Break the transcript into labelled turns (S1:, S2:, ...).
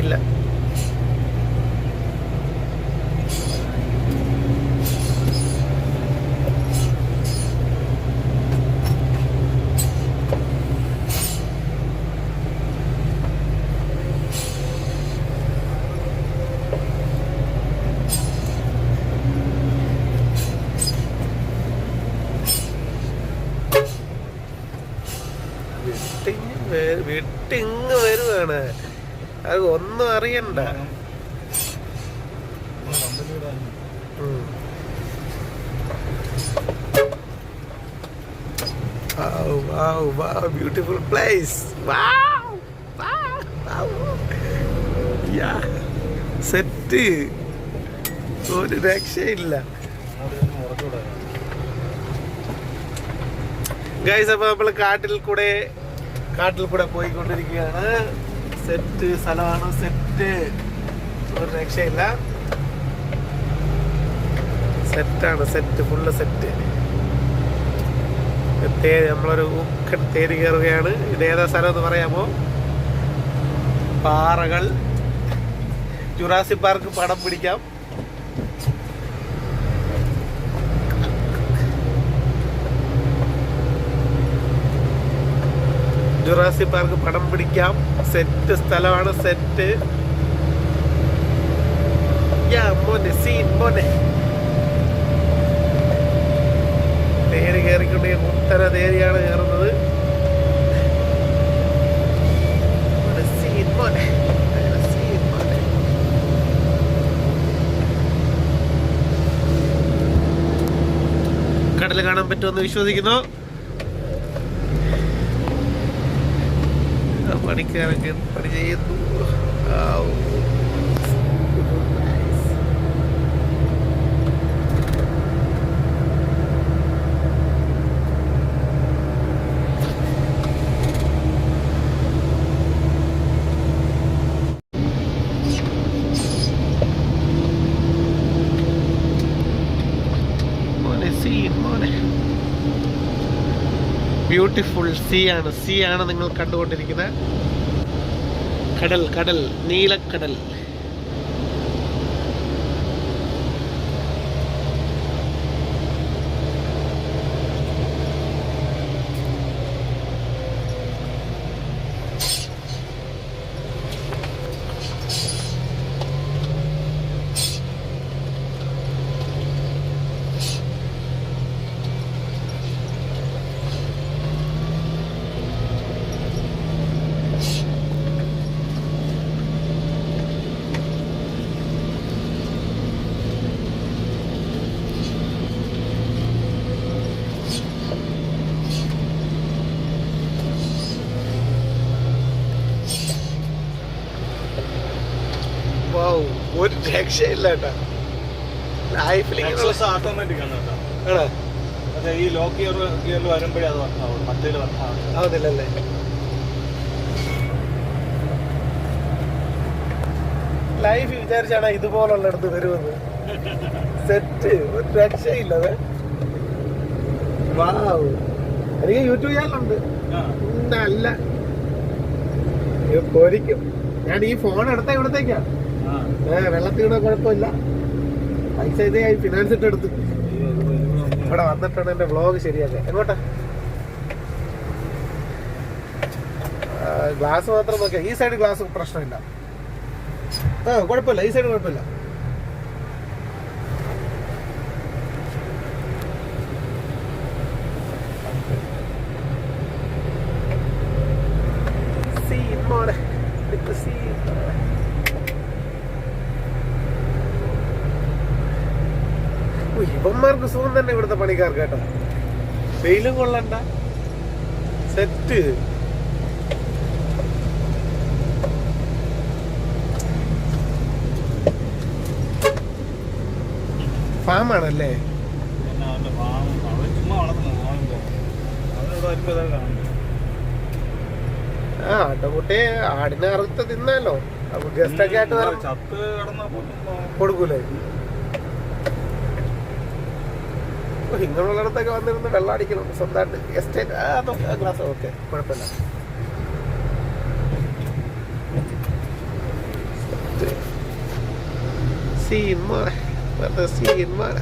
S1: വണ്ടിയില്ല വെട്ടിങ് വരുവാണ്. അത് ഒന്നും അറിയണ്ട. Beautiful wow, beautiful place. Set ഒരു രക്ഷയില്ല. ഗൈസ് അപ്പൊ നമ്മൾ കാട്ടിൽ കൂടെ കാട്ടിൽ കൂടെ പോയിക്കൊണ്ടിരിക്കുകയാണ്. സെറ്റ് സ്ഥലമാണ് സെറ്റ്. ഒരു രക്ഷയില്ല. സെറ്റാണ് സെറ്റ് ഫുള്ള് സെറ്റ്. നമ്മളൊരു ഊക്കൻ തേര് കയറുകയാണ്. ഇത് ഏതാ സ്ഥലം എന്ന് പറയാമോ? പാറകൾ. ജുറാസി പാർക്ക് പടം പിടിക്കാം. ജുറാസി പാർക്ക് പടം പിടിക്കാം. സെറ്റ് സ്ഥലമാണ് സെറ്റ്. മോനെ മോനെ. ഉത്തര കയറുന്നത്. സീൻ മോനെ. കാണാൻ പറ്റുമെന്ന് വിശ്വസിക്കുന്നു. ആ പണിക്കാരൊക്കെ പണി ചെയ്യുന്നു ആവൂ. Nice. മോനെ സീ മോനെ ബ്യൂട്ടിഫുൾ സീ ആണ്. സീ ആണ് നിങ്ങൾ കണ്ടുകൊണ്ടിരിക്കുന്നത്. കടൽ കടൽ നീലക്കടൽ. ഒരു രക്ഷയില്ല കേട്ടാ ലൈഫിൽ
S2: എക്സോസ് ഓട്ടോമാറ്റിക് ആണ് കേട്ടോ. അതെ ഈ ലോ ഗിയർ ഗിയറിൽ വരുമ്പോഴേ അത്
S1: ആവുന്നില്ലല്ലേ? ലൈഫ് വിചാരിച്ചാണ് ഇതുപോലുള്ള അടുത്ത് വരുമെന്ന് സെറ്റ് ഒരു രക്ഷയില്ലത് വാവ് എനിക്ക് യൂട്യൂബ് ചാനലുണ്ട് അല്ല. പൊരിക്കും. ഞാൻ ഈ ഫോൺ എടുത്ത ഇവിടത്തേക്കാ ഏ വെള്ളത്തിൽ കൂടെ കുഴപ്പമില്ല. പൈസ ഇതേ ഫിനാൻസ് ഇട്ട് എടുത്തു ഇവിടെ വന്നിട്ടാണ് എന്റെ വ്ളോഗ് ശരിയല്ലേ എങ്ങോട്ടാ? ഗ്ലാസ് മാത്രം നോക്കിയാ. ഈ സൈഡ് ഗ്ലാസ് പ്രശ്നമില്ല. ആ കുഴപ്പമില്ല. ഈ സൈഡ് കുഴപ്പമില്ല. ഇവന്മാർക്ക് സുഖം തന്നെ ഇവിടുത്തെ പണിക്കാർ കേട്ടോ. വെയിലും കൊള്ളണ്ട. സെറ്റ് ഫാമാണല്ലേ? ആ ആട്ടുകുട്ടി ആടിനെ അറുത്ത് തിന്നാലോ. അപ്പൊ ഗസ്റ്റ് ഒക്കെ ആയിട്ട് കൊടുക്കൂലേ? ഹിന്ദുള്ളടത്തൊക്കെ വന്നിരുന്ന് വെള്ളം അടിക്കണം സ്വന്തമായിട്ട്. എസ്റ്റേറ്റ് അതൊക്കെ ഗ്ലാസ് ഓക്കെ കുഴപ്പമില്ല. സീന്മാർ സീന്മാർ